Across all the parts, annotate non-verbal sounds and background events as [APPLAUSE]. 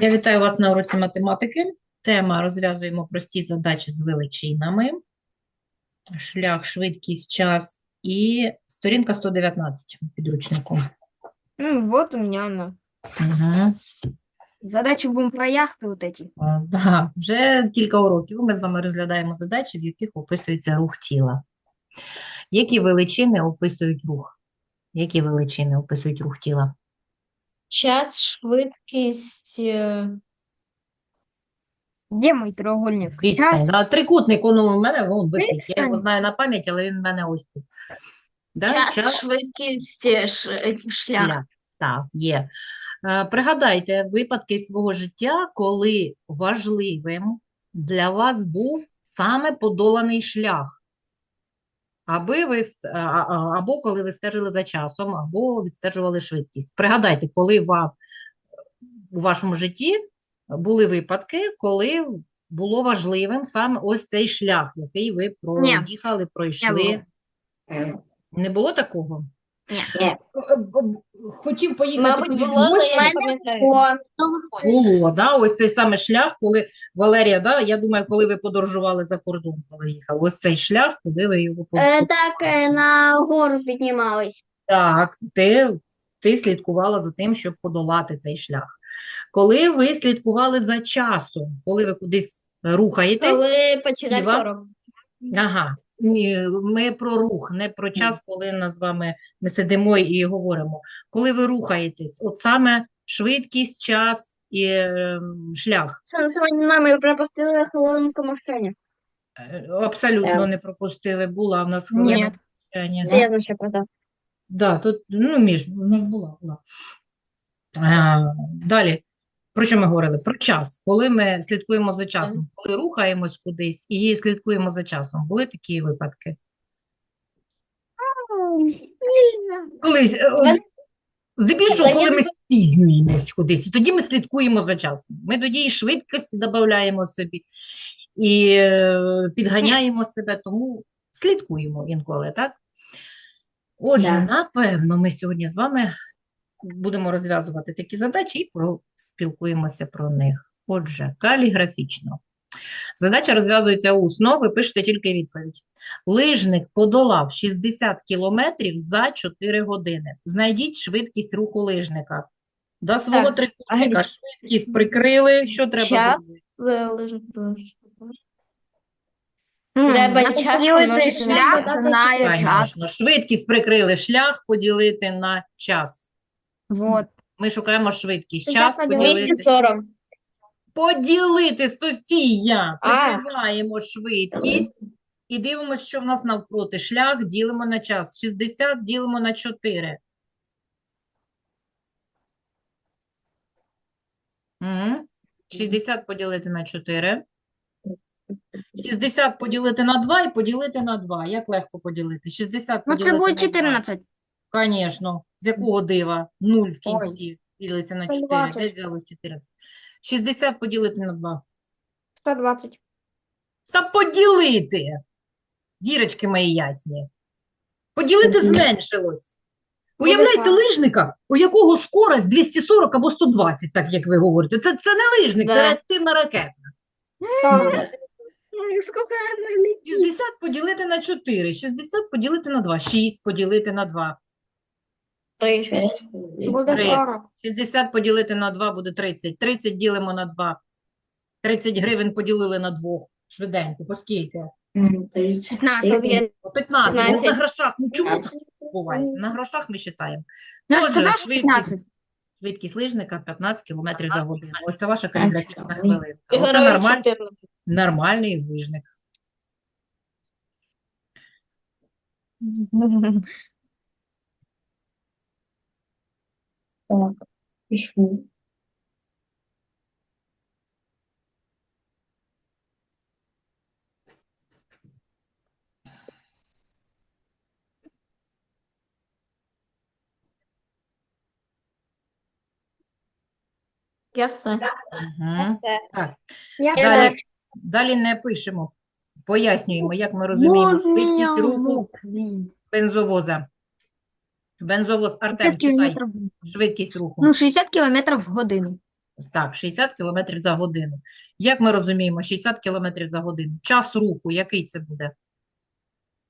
Я вітаю вас на уроці математики. Тема розв'язуємо прості задачі з величинами. Шлях, швидкість, час і сторінка 119 у підручнику. Ну, вот у меня она. Угу. Задачи будем про яхты вот эти. Да, вже кілька уроків ми з вами розглядаємо задачі, в яких описується рух тіла. Які величини описують рух? Які величини описують рух тіла? Час, швидкість, е, Где мой треугольник? Відстань. Час. Да, трикутник, воно у мене вон висить. Я його Відстань. знаю на пам'ять, але він в мене ось тут. Да? час, Час, швидкість, е, ш- е, шлях. шлях. Так, є. Е, Пригадайте випадки свого життя, коли важливим для вас був саме подоланий шлях. Аби ви, або коли ви стежили за часом, або відстежували швидкість. Пригадайте, коли вам у вашому житті були випадки, коли було важливим саме ось цей шлях, який ви проїхали, пройшли. Не було такого? Ні. Е, б- Хотів поїхати Мабуть, кудись в було, але гості. не пам'ятаю. Було, да, ось цей саме шлях, коли Валерія, да, я думаю, коли ви подорожували за кордон, коли їхали, ось цей шлях, куди ви його Е, так, е, на гору піднімались. Так, ти, ти слідкувала за тим, щоб подолати цей шлях. Коли ви слідкували за часом, коли ви кудись рухаєтесь, Коли починав Іва? 40. ага, ні, ми про рух, не про час, коли нас з вами ми сидимо і говоримо. Коли ви рухаєтесь, от саме швидкість, час і ем, шлях. Сьогодні нами пропустили хвилинку мовчання. Е, Абсолютно Е. не пропустили. Була в нас хвилина мовчання. Це я знаю, що просто. Да, тут, ну, між, у нас була, була. А, далі, про що ми говорили? Про час. Коли ми слідкуємо за часом, коли рухаємось кудись і слідкуємо за часом. Були такі випадки? Колись, е, здебільшого, коли ми спізнюємось кудись, і тоді ми слідкуємо за часом. Ми тоді і швидкість додаємо собі, і е, підганяємо себе, тому слідкуємо інколи, так? Отже, Да. напевно, ми сьогодні з вами будемо розв'язувати такі задачі і поспілкуємося про них. Отже, каліграфічно. Задача розв'язується усно, ви пишете тільки відповідь. Лижник подолав 60 кілометрів за 4 години. Знайдіть швидкість руху лижника. До свого Так, трикутника швидкість прикрили. Що треба Час. зробити? Треба час помножити на час. час. Швидкість прикрили шлях поділити на час. Вот. Ми шукаємо швидкість. Час поділити. поділити. 240. Поділити, Софія. А. Швидкість і дивимося, що в нас навпроти. Шлях ділимо на час. 60 ділимо на 4. Мгм. 60 поділити на 4. 60 поділити на 2 і поділити на 2. Як легко поділити? 60 Ну, це буде на 2. 14. Конечно. З якого дива? 0 в кінці ділиться на 4. 120. Де взялось 14? 60 поділити на 2. 120. Та поділити. Зірочки мої ясні. Поділити зменшилось. Уявляєте лижника, у якого скорость 240 або 120, так як ви говорите. Це, це не лижник, це Да. реактивна ракета. Сколько она летит? 60 поділити на 4, 60 поділити на 2, 6 поділити на 2. Три. Буде Три. 40. 60 поділити на 2 буде 30. 30 ділимо на 2. 30 гривень поділили на 2. Швиденько, по скільки? 15. По 15. Ну, на 15. грошах. Ну, чому так відбувається? На грошах ми вважаємо. Я ж Отже, сказав, що швидкість, 15. швидкість лижника 15 км за годину. Ось це ваша каліграфічна хвилинка. Оце нормаль, нормальний лижник. [LAUGHS] Я все. Угу. Все. Так. Я Далі, далі не пишемо. Пояснюємо, як ми розуміємо швидкість руху бензовоза. Бензовоз, Артем, 60 читай. кілометрів. Швидкість руху. Ну, 60 кілометрів в годину. Так, 60 км за годину. Як ми розуміємо, 60 км за годину? Час руху, який це буде?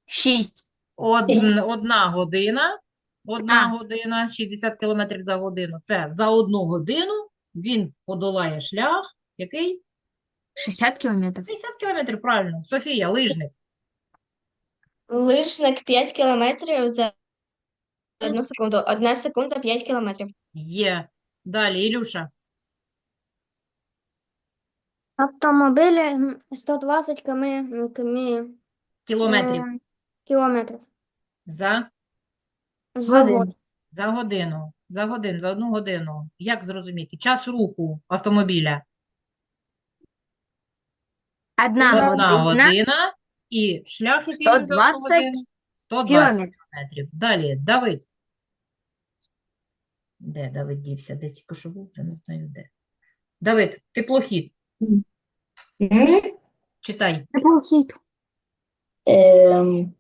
6. Одн, одна година, одна А. година, 60 км за годину. Це за одну годину він подолає шлях, який? 60 кілометрів. 50 км, правильно. Софія, лижник. Лижник 5 кілометрів за одну секунду. Одна секунда 5 кілометрів. Є. Далі, Ілюша. Автомобілі 120 км, км, Кілометрів. е, кілометрів. За, За Годин. год. за годину. За годину, за одну годину. Як зрозуміти? Час руху автомобіля. Одна Одна година, година і шлях, який він за одну 120 годину? 120 кілометрів. Далі, Давид. Де Давид дівся? Десь тільки що був, вже не знаю де. Давид, теплохід. Читай. Теплохід. Ем,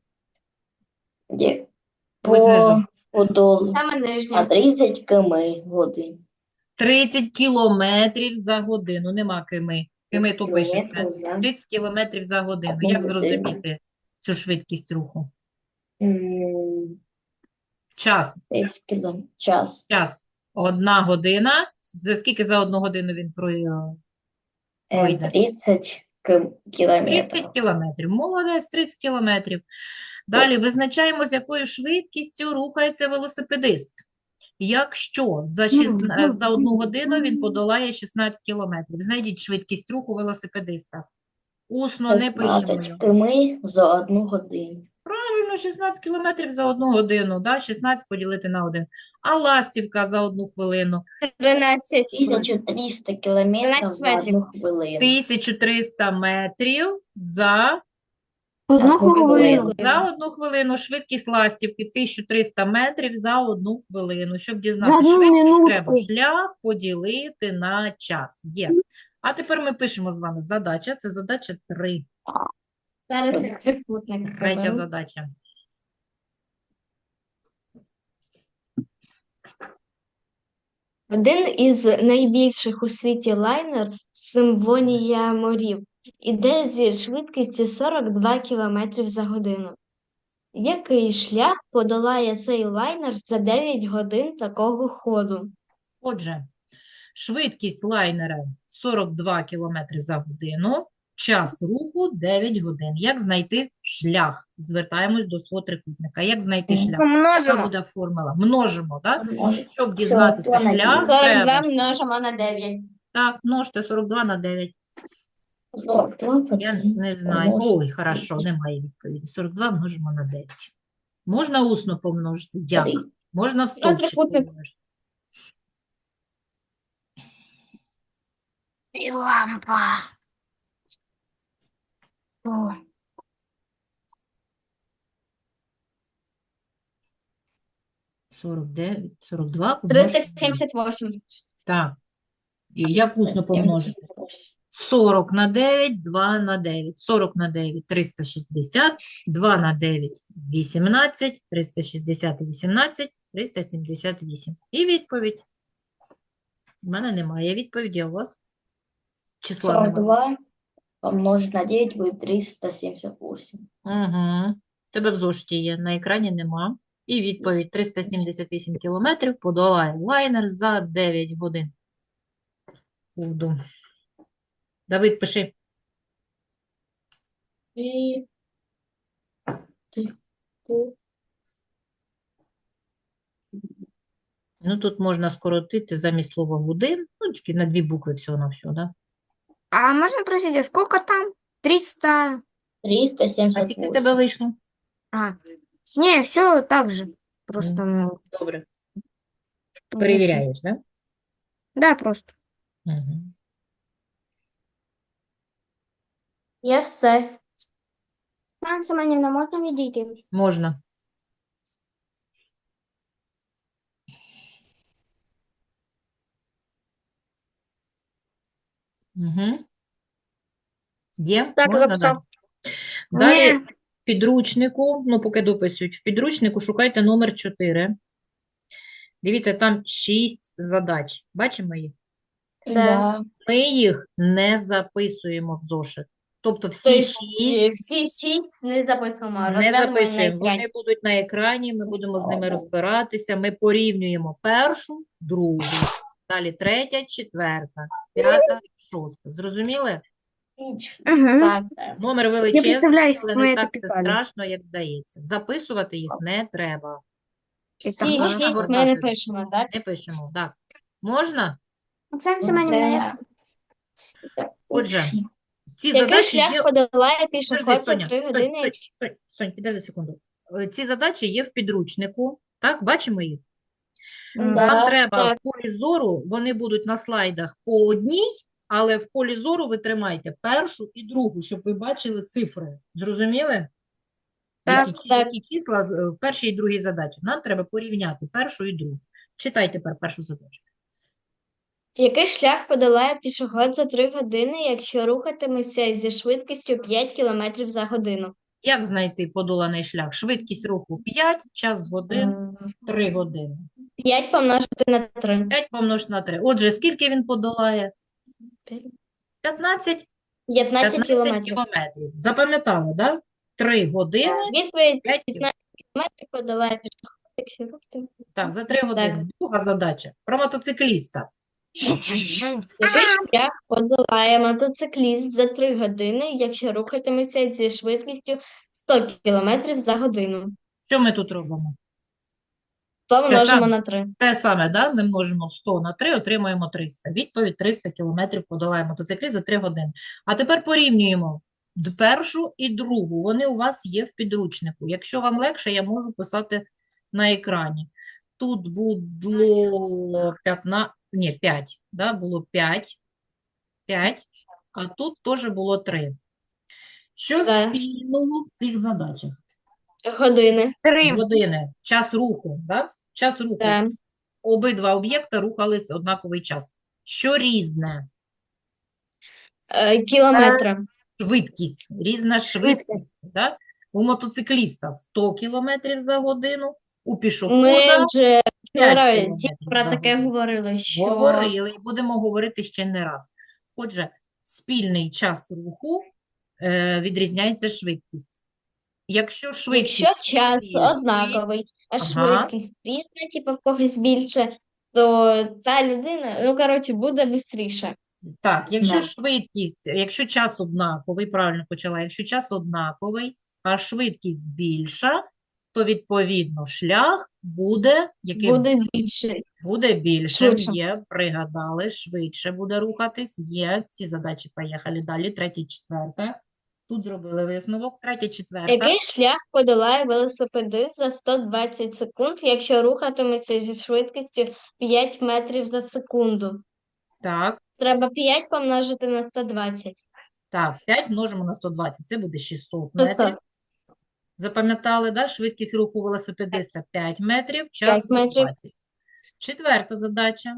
є- Ось знизу. по Саме на нижня. 30 км годин. 30 кілометрів за годину. Нема кими. Кими то пишеться. Кілометрів за 30 кілометрів за годину. Як годину. зрозуміти цю швидкість руху? м, Час. Час. Час. Одна година. За скільки за одну годину він про- Ем, Пройде. 30 км. 30 кілометрів. Молодець, 30 кілометрів. Далі визначаємо, з якою швидкістю рухається велосипедист. Якщо за, шість- за одну годину він подолає 16 кілометрів. Знайдіть швидкість руху велосипедиста. Усно не пишемо 16 км за одну годину. Правильно, 16 кілометрів за одну годину. Да? 16 поділити на 1. А ластівка за одну хвилину. 13. 1300 км 12 за метрів. одну хвилину. 1300 метрів за Одну Одну хвилину. За одну хвилину швидкість ластівки 1300 метрів за одну хвилину. Щоб За дізнати одну швидкість, треба шлях поділити на час. Є. А тепер ми пишемо з вами задача. Це задача 3. Зараз я трикутник Третя задача. Один із найбільших у світі лайнер Симфонія морів іде зі швидкістю 42 км за годину. Який шлях подолає цей лайнер за 9 годин такого ходу? Отже, швидкість лайнера 42 км за годину, час руху 9 годин. Як знайти шлях? Звертаємось до свого трикутника. Як знайти шлях? Яка Помножимо. буде формула? Множимо, так? Може, Щоб дізнатися 42 шлях, 42 треба. множимо на 9. Так, множте 42 на 9. 42 Я не знаю. Ой, хорошо, немає відповіді. 42 множимо на 9. Можна усно помножити? Як? Можна в стовпчик помножити. І лампа. О, 49, 42 помножити на 9. 378. Так. І як усно помножити? 40 на 9, 2 на 9. 40 на 9 – 360, 2 на 9 – 18, 360 і 18 – 378. І відповідь. У мене немає відповіді, а у вас числа немає. 42 помножить на 9 будет 378. Угу. Тебе в зошиті є, на екрані нема. І відповідь 378 кілометрів подолає лайнер за 9 годин. Ходу. Давид, пиши. Ты- Ну, тут можна скоротити замість слова годин, ну, тільки на дві букви всього на все, да? А можно спросить, а сколько там? 300? А скільки в 378. тебе вийшло? А, не, все так же. Просто, ну, Добре. чтобы Перевіряєш, да? всё- Да, просто. Угу. Є все. Анна Семенівна, можна відійти? Можна. Угу. Є? Так, Можна записав. далі? Далі Ні. в підручнику, ну поки дописують, в підручнику шукайте номер 4. Дивіться, там 6 задач. Бачимо їх? Да. Ми їх не записуємо в зошит. Тобто всі Тобто шість всі шість не записуємо, не на записуємо. екрані. Вони будуть на екрані, ми будемо з ними розбиратися. Ми порівнюємо першу, другу, далі третя, четверта, п'ята, шоста. Зрозуміли? Угу. Так. Номер Я величезний, представляю, але ми не це так це писали. страшно, як здається. Записувати їх не треба. Всі можна шість ми не гортати? пишемо, так? Не пишемо, так. Можна? Оксана Семенівна, я Отже, ці Який задачі шлях є... подолає Підожди, пішохід за Соня, три Сонь, години? Сонь, Сонь, Сонь, підожди секунду. Е, Ці задачі є в підручнику, так? Бачимо їх? Вам Да, треба так. в полі зору, вони будуть на слайдах по одній, але в полі зору ви тримайте першу і другу, щоб ви бачили цифри. Зрозуміли? Так, Які, так. які числа е, в першій і другій задачі? Нам треба порівняти першу і другу. Читай тепер першу задачу. Який шлях подолає пішохід за три години, якщо рухатиметься зі швидкістю 5 км за годину? Як знайти подоланий шлях? Швидкість руху 5, час годин 3 години. 5 помножити на 3. 5 помножити на 3. Отже, скільки він подолає? 15, 15 15 кілометрів. кілометрів. Запам'ятали, да? 3 години, Відповідь 5 15 кілометрів подолає пішохід, якщо рухатиметься. Так, за 3 години. Друга задача. Про мотоцикліста. Який шлях подолає мотоцикліст за 3 години, якщо рухатиметься зі швидкістю 100 км за годину? Що ми тут робимо? То множимо саме. на 3. Те саме, да? Ми множимо 100 на 3, отримуємо 300. Відповідь 300 кілометрів подолає мотоцикліст за 3 години. А тепер порівнюємо першу і другу. Вони у вас є в підручнику. Якщо вам легше, я можу писати на екрані. Тут було 15, ні, 5, да? Було 5, 5, а тут теж було 3. Що Так. спільного в цих задачах? Години. Три. Години, час руху, да? Час руху. Так. Обидва об'єкта рухались однаковий час. Що різне? Е, Кілометри. Швидкість, різна швидкість. Да? У мотоцикліста 100 км за годину, у Ми пішохода вже вчора тільки про за таке годину. говорили, що Говорили і будемо говорити ще не раз. Отже, спільний час руху е, відрізняється швидкість. Якщо швидкість якщо час однаковий, а Ага. швидкість різна, типу в когось більше, то та людина, ну коротше, буде швидше. Так, якщо Да. швидкість, якщо час однаковий, правильно почала, якщо час однаковий, а швидкість більша, то відповідно шлях буде яким? Буде більше. Буде більшим, Швидше. є, пригадали, швидше буде рухатись, є, ці задачі поїхали далі, третя, четверта. Тут зробили висновок, третя, четверта. Який шлях подолає велосипедист за 120 секунд, якщо рухатиметься зі швидкістю 5 метрів за секунду? Так, Треба 5 помножити на 120. так, 5 множимо на 120, це буде 600 600. метрів. Запам'ятали, да? Швидкість руху велосипедиста 5 метрів, час 5 метрів. 120. Четверта задача.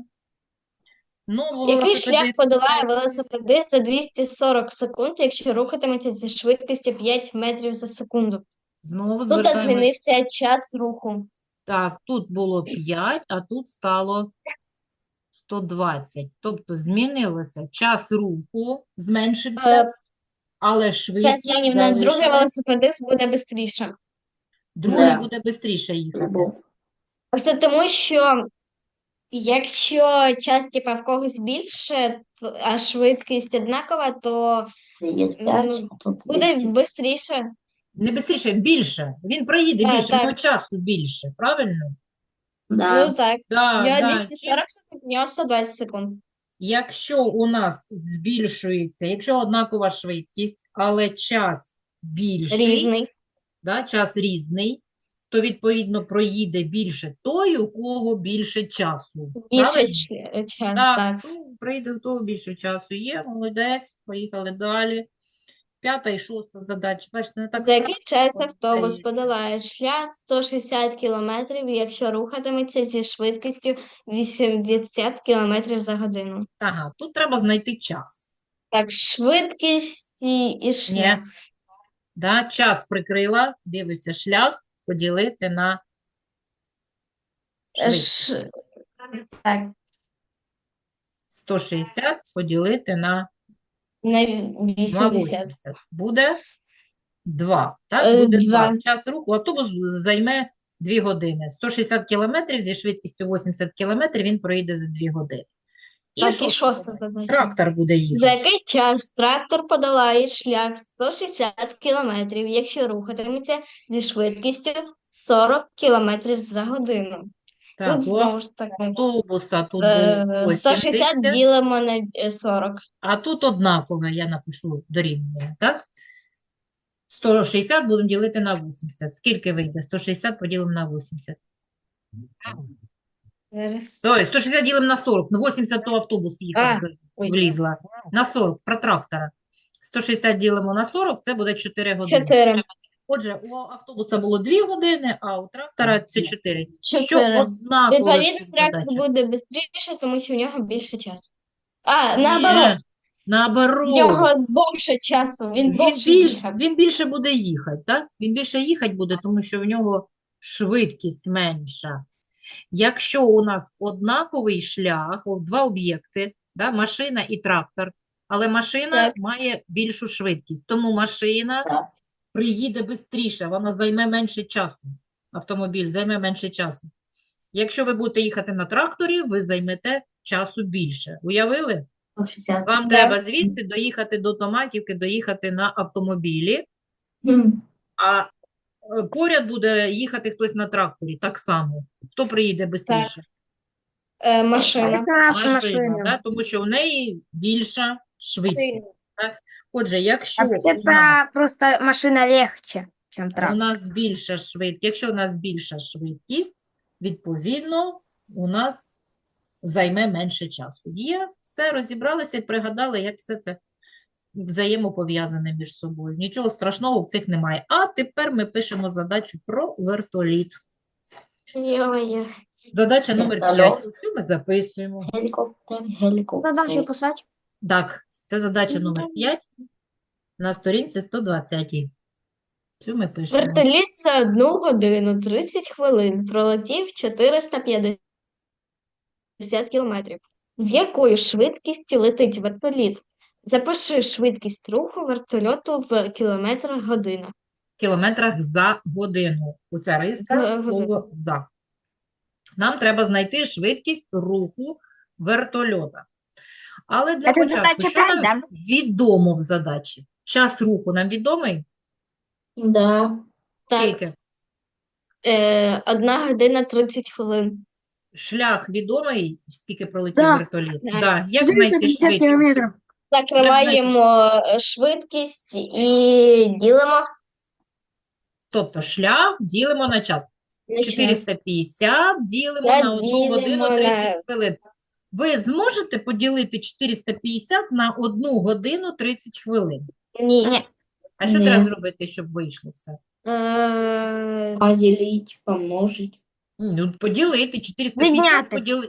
Ну, Який шлях велосипедист подолає велосипедист за 240 секунд, якщо рухатиметься зі швидкістю 5 метрів за секунду? знову Тут звертаємо. змінився час руху. Так, тут було 5, а тут стало 120. Тобто змінилося час руху, зменшився, Е, але Це швидкість Янівна, другий залишилась. велосипедист буде швидше. Другий Да. буде швидше їхати. Все тому, що якщо час типа в когось більше, а швидкість однакова, то Есть 5, Ну, а тут буде 200. швидше. Не швидше, більше. Він проїде Е, більше, в так. нього часу більше, правильно? Да. Ну так. Да, нього да. 240 секунд, нього 120 секунд. Якщо у нас збільшується, якщо однакова швидкість, але час більший, Різний. да, час різний, то відповідно проїде більше той, у кого більше часу. Більше Правильно? час, Так, так. ну, прийде, у того більше часу є, молодець, поїхали далі. П'ята і шоста задача. Бачите, не так За який час автобус подолає шлях 160 кілометрів, якщо рухатиметься зі швидкістю 80 кілометрів за годину? Ага, тут треба знайти час. Так, швидкість і, шлях. Да, час прикрила, дивися, шлях поділити на швидкість. Ш... Так, 160 поділити на, На на 80. 80. Буде 2. Так, Е, буде 2. два. Час руху автобус займе 2 години. 160 кілометрів зі швидкістю 80 кілометрів він проїде за 2 години. Так, і шоста задача. Трактор буде За який час трактор подолає шлях 160 кілометрів, якщо рухатиметься зі швидкістю 40 кілометрів за годину? Так, Тут у знову ж таки автобуса тут е, було 160 80, ділимо на е, 40. а тут однакове, я напишу дорівнює, так? 160 будемо ділити на 80. Скільки вийде? 160 поділимо на 80. Зараз. Ой, 160 ділимо на 40. Ну, 80 то автобус їхав, з- ой. влізла. На 40, про трактора. 160 ділимо на 40, це буде 4 години. 4. Отже, у автобуса було 2 години, а у трактора це 4. Що Чотири. однакове в Відповідно, трактор буде швидше, тому що в нього більше часу. А, наоборот, в наоборот. нього довше часу, він Він довше більш, їхав. він більше буде їхати, так? Він більше їхати буде, тому що в нього швидкість менша. Якщо у нас однаковий шлях, два об'єкти, да, машина і трактор, але машина Так. має більшу швидкість, тому машина Так. приїде швидше, вона займе менше часу. Автомобіль займе менше часу. Якщо ви будете їхати на тракторі, ви займете часу більше. Уявили? Вам треба звідси доїхати до Томаківки, доїхати на автомобілі, а е, поряд буде їхати хтось на тракторі так само. Хто приїде швидше? Е, машина. Машина, машина. да? Тому що в неї більша швидкість. Так? Отже, якщо у нас, просто машина легче, чем у нас більша швидкість, якщо у нас більша швидкість, відповідно, у нас займе менше часу. Є, все, розібралися і пригадали, як все це взаємопов'язане між собою. Нічого страшного в цих немає. А тепер ми пишемо задачу про вертоліт. Йо-йо. Задача номер Вертольот. 5. Оцю ми записуємо. Гелікоптер, гелікоптер. Задачу писати. Так, це задача номер 5 на сторінці 120. Цю ми пишемо. Вертоліт за 1 годину 30 хвилин пролетів 450 кілометрів. З якою швидкістю летить вертоліт? Запиши швидкість руху вертольоту в кілометрах година. Кілометрах за годину. Оця риска, слово «за». Нам треба знайти швидкість руху вертольота. Але для Це початку, задача що нам відомо в задачі? Час руху нам відомий? Да. Так, Скільки? е, 1 година 30 хвилин. Шлях відомий, скільки пролетів Да. вертоліт? Так. Да. Як знайти 450 швидкість? Закриваємо е, швидкість і ділимо Тобто шлях ділимо на час. 450 ділимо на 1 годину 30 хвилин. Ви зможете поділити 450 на 1 годину 30 хвилин? Ні. А що Ні. треба зробити, щоб вийшло все? Е, Поделить, помножить. Ну, поділити 450 Відняти. поділи...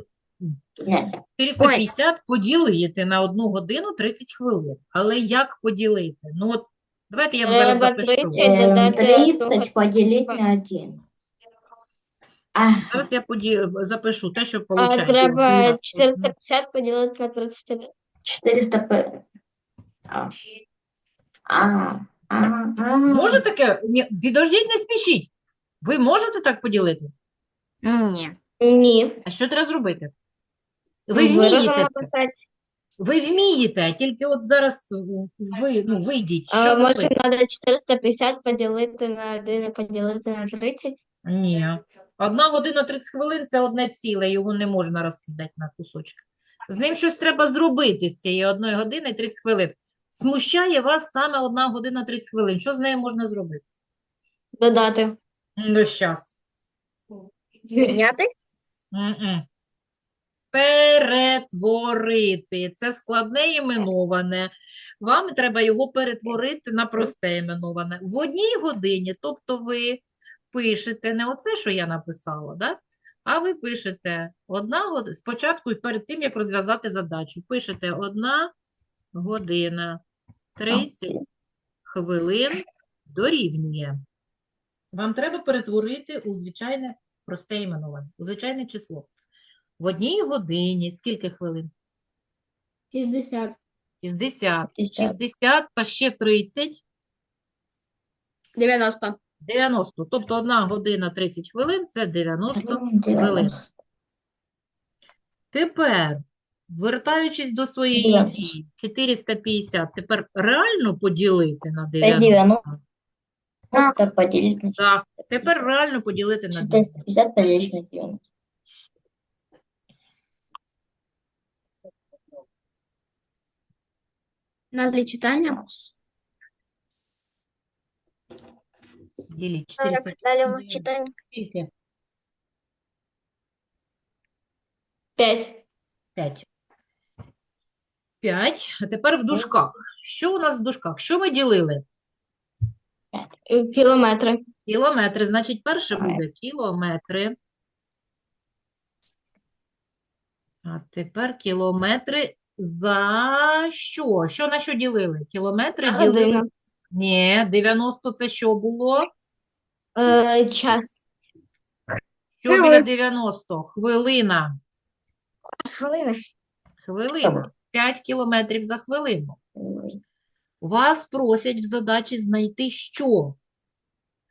450 поділити на 1 годину 30 хвилин. Але як поділити? Ну, от, давайте я вам зараз Треба запишу. 30 Эм, додати 30 поделить на 1. Ага. Зараз я поді... запишу те, що А виходить. треба 450 поділити на 31. 400 п... А. А. А. А. Може таке? Ні, підождіть, не спішіть. Ви можете так поділити? Не. Ні. А що треба зробити? Ви вмієте це. написати. Ви вмієте, тільки от зараз ви, ну, вийдіть. Що А може зробити? треба 450 поділити на 1 і поділити на 30? Ні. Одна година 30 хвилин – це одне ціле, його не можна розкидати на кусочки. З ним щось треба зробити з цієї одної години 30 хвилин. Смущає вас саме одна година 30 хвилин. Що з нею можна зробити? Додати. Ну, щас. Відняти? М-м. Перетворити. Це складне іменоване. Вам треба його перетворити на просте іменоване. В одній годині, тобто ви пишете не оце, що я написала, да? а ви пишете одна година, спочатку перед тим, як розв'язати задачу, пишете одна година 30 хвилин дорівнює. Вам треба перетворити у звичайне просте іменоване, у звичайне число. В одній годині скільки хвилин? 60. 60. 60. 60 та ще 30. 90. 90. Тобто 1 година 30 хвилин – це 90 хвилин. Тепер, вертаючись до своєї 90. дії, 450, тепер реально поділити на 90? 90. Просто поделить на Так, тепер реально поділити на 90. 450 поделить на 90. Назва читання. Діліть 450 Далі у нас читання. Скільки? 5. 5. 5. А тепер в дужках. Що у нас в дужках? Що ми ділили? Кілометри. Кілометри. Значить, перше буде кілометри. А тепер кілометри за що? Що на що ділили? Кілометри На ділили. годину. Ні, 90 це що було? Е, час. Що біля 90? Хвилина. Хвилини. Хвилина. 5 кілометрів за хвилину. Вас просять в задачі знайти що?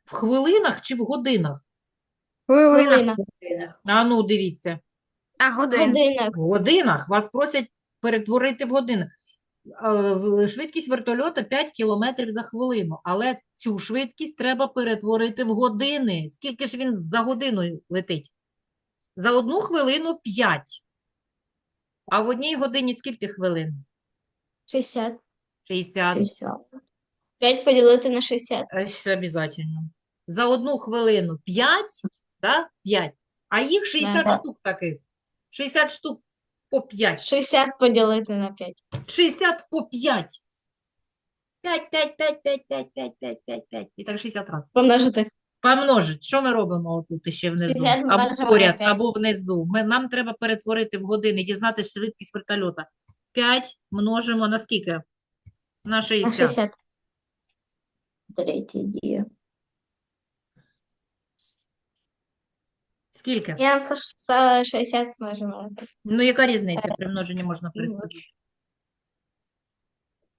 В хвилинах чи в годинах? Хвилина. Хвилина. А ну, дивіться. А, годин. Годинок. В годинах вас просять перетворити в години. Е, Швидкість вертольота 5 кілометрів за хвилину, але цю швидкість треба перетворити в години. Скільки ж він за годину летить? За одну хвилину 5. А в одній годині скільки хвилин? 60. 60. 50. 5 поділити на 60. Е, Ще обов'язково. За одну хвилину 5, да? 5. А їх 60 Да. штук таких. 60 штук по 5. 60 поділити на 5. 60 по 5. 5, 5, 5, 5, 5, 5, 5, 5, 5. І так 60 разів. Помножити. Помножить. Що ми робимо отут ще внизу? 60 Або на поряд, 5. або внизу. Ми, нам треба перетворити в години, дізнатися швидкість вертольота. 5 множимо на скільки? На На 60. 60. Третья идея. Скільки? Я просто 60 множимо Ну, яка різниця? При множенні можна перестати.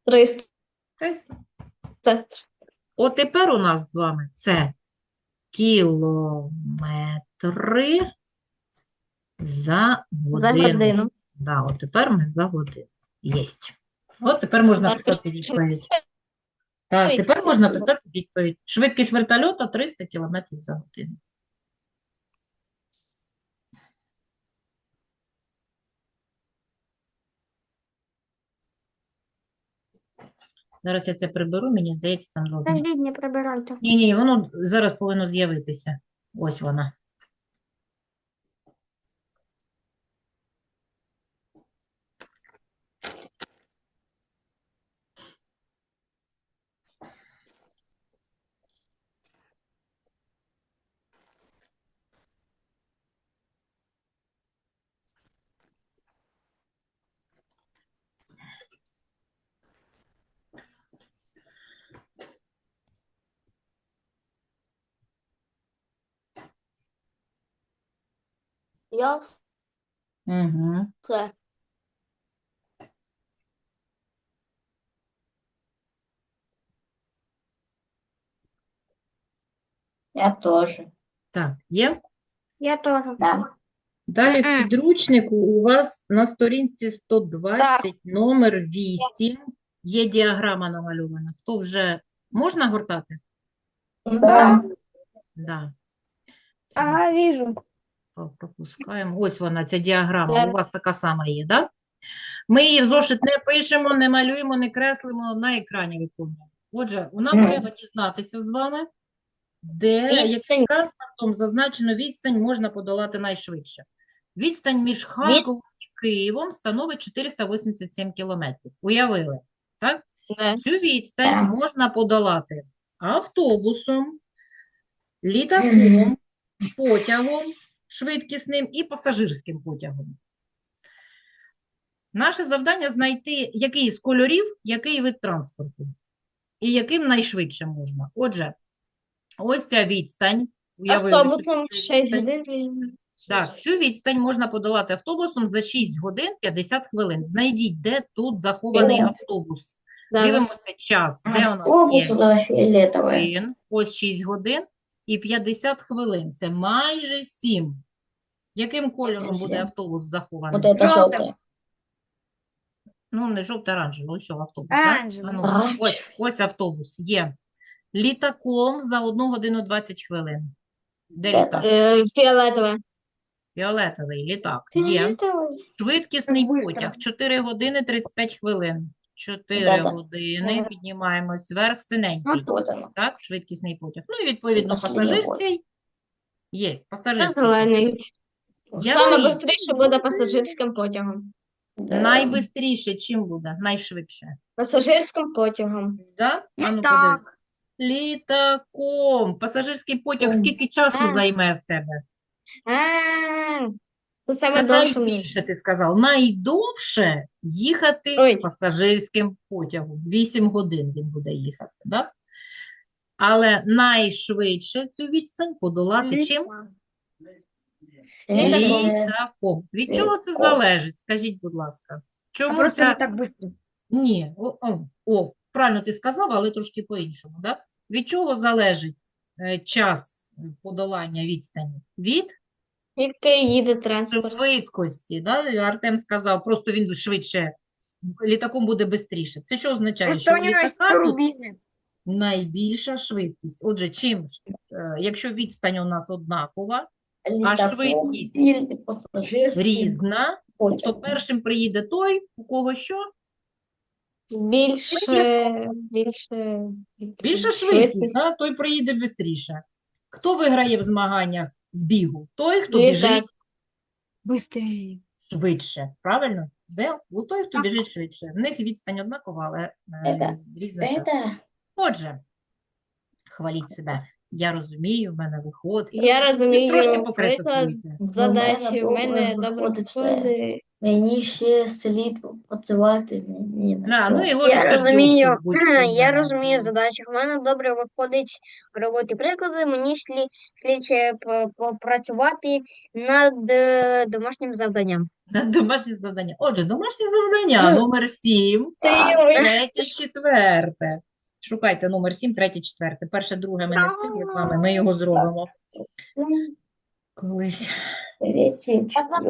300. 300. Це От тепер у нас з вами це кілометри за годину. за годину. годину. Да, от тепер ми за годину. Єсть. От тепер можна писати відповідь. Так, тепер можна писати відповідь. Швидкість вертольота 300 км за годину. Зараз я це приберу, мені здається, там должно. Подождіть, не прибирайте. Ні, ні, воно зараз повинно з'явитися. Ось вона. Я Угу. все. Я тоже. Так, є? Я теж. Да. Далі в підручнику у вас на сторінці 120, номер 8, є діаграма намальована. Хто вже можна гортати? Да. Да. Ага, вижу. Про- Пропускаємо. Ось вона, ця діаграма. У вас така сама є, да? Ми її в зошит не пишемо, не малюємо, не креслимо, на екрані виконуємо. Отже, нам треба дізнатися з вами, де, яким транспортом зазначено відстань можна подолати найшвидше. Відстань між Харковом і Києвом становить 487 кілометрів. Уявили, так? Да. Цю відстань можна подолати автобусом, літаком, [CLEARS THROAT] потягом швидкісним і пасажирським потягом. Наше завдання знайти, який з кольорів, який вид транспорту, і яким найшвидше можна. Отже, ось ця відстань. Автобусом 6 годин. Так, цю відстань можна подолати автобусом за 6 годин 50 хвилин. Знайдіть, де тут захований автобус. Дивимося час, де у нас є ось 6 годин і 50 хвилин. Це майже 7. Яким кольором буде Сім. автобус захований? Вот это Желтый. желтое. Ну, не жовто-оранжевий, ось о, автобус, так? Оранжевий. А ну, Оранжевий. ось, ось автобус є. Літаком за 1 годину 20 хвилин. Де Де літак? Е, Фіолетове. Фіолетовий літак є. Фиолетовый. Швидкісний Быстро. потяг 4 години 35 хвилин. 4 Да-да. години Ага. піднімаємось вверх, синенький. Оно. Так, швидкісний потяг. Ну і відповідно Останній пасажирський. Є, Це пасажирський. зелений. Я Саме мрію. швидше буде пасажирським потягом. Да. Найбистріше чим буде? Найшвидше. Пасажирським потягом. Да? А ну, Так. подивись. Літаком. Пасажирський потяг Ом. скільки часу А. займе в тебе? А, це саме Це довше. найбільше, ти сказав. Найдовше їхати Ой. пасажирським потягом. 8 годин він буде їхати, да? Але найшвидше цю відстань подолати чим? Літаком. Від чого це залежить? Скажіть, будь ласка. А Чому просто ця... не так быстро. Ні, о, о, о, правильно ти сказав, але трошки по-іншому, да? Від чого залежить е, час подолання відстані? Від Який їде транспорт. швидкості, да? Артем сказав, просто він швидше, літаком буде швидше. Це що означає? Що у літака тут найбільша швидкість. Отже, чим, е, якщо відстань у нас однакова, Літаком швидкість? різна, то першим приїде той, у кого що? Більше, більше, Більша швидкість, да? той приїде швидше. Хто виграє в змаганнях з бігу? Той, хто Літак. біжить Быстрее. швидше, правильно? Де? У той, хто біжить швидше. В них відстань однакова, але е, Это- різна час. Это Отже, хваліть себе. Я розумію, в мене виходить. Я Ви розумію, трошки приклад покритикуйте. задачі в добре мене добре виходить все. виходить. мені ще слід працювати. Ні, на А, що. ну і Я розумію, будь-що [CLEARS THROAT] я розумію задачу. У мене добре виходить робити приклади. Мені слід, слід ще по- попрацювати над е, домашнім завданням. Домашнє завдання. Отже, домашнє завдання номер 7. Третє, четверте. Шукайте номер 7, третє, четверте. Перше, друге ми не встигли з вами, ми його зробимо колись.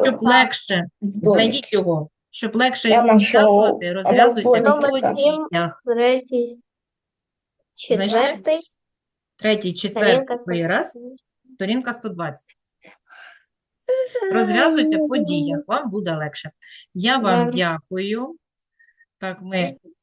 Щоб легше, знайдіть його, щоб легше його розв'язувати, розв'язуйте Номер по сім. дітях. Третій, четвертий, Третій, сторінка четвертий вираз, сторінка 120. Розв'язуйте по діях, вам буде легше. Я вам Добре. дякую. Так, ми